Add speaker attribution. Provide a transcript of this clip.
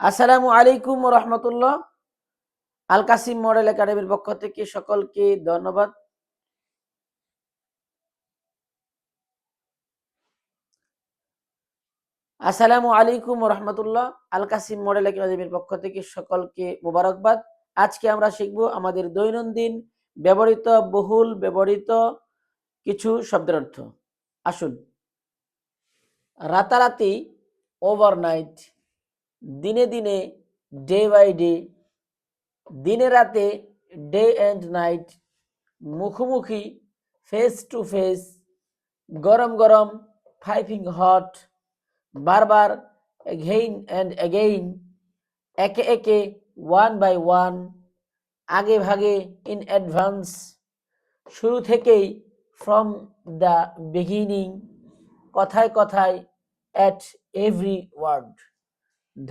Speaker 1: আসসালামু আলাইকুম রহমতুল্লাহ। আল কাসিম মডেল একাডেমির পক্ষ থেকে সকলকে ধন্যবাদ। আসসালামু আলাইকুম রহমতুল্লাহ। আল কাসিম মডেল একাডেমির পক্ষ থেকে সকলকে মোবারকবাদ। আজকে আমরা শিখব আমাদের দৈনন্দিন ব্যবহৃত, বহুল ব্যবহৃত কিছু শব্দের অর্থ। আসুন। রাতারাতি ওভারনাইট দিনে দিনে ডে বাই ডে দিনে রাতে ডে অ্যান্ড নাইট মুখোমুখি ফেস টু ফেস গরম গরম ফাইফিং হট বারবার এগেইন অ্যান্ড এগেইন একে একে ওয়ান বাই ওয়ান আগে ভাগে ইন অ্যাডভান্স শুরু থেকেই ফ্রম দ্য বিগিনিং কথায় কথায় অ্যাট এভরি ওয়ার্ড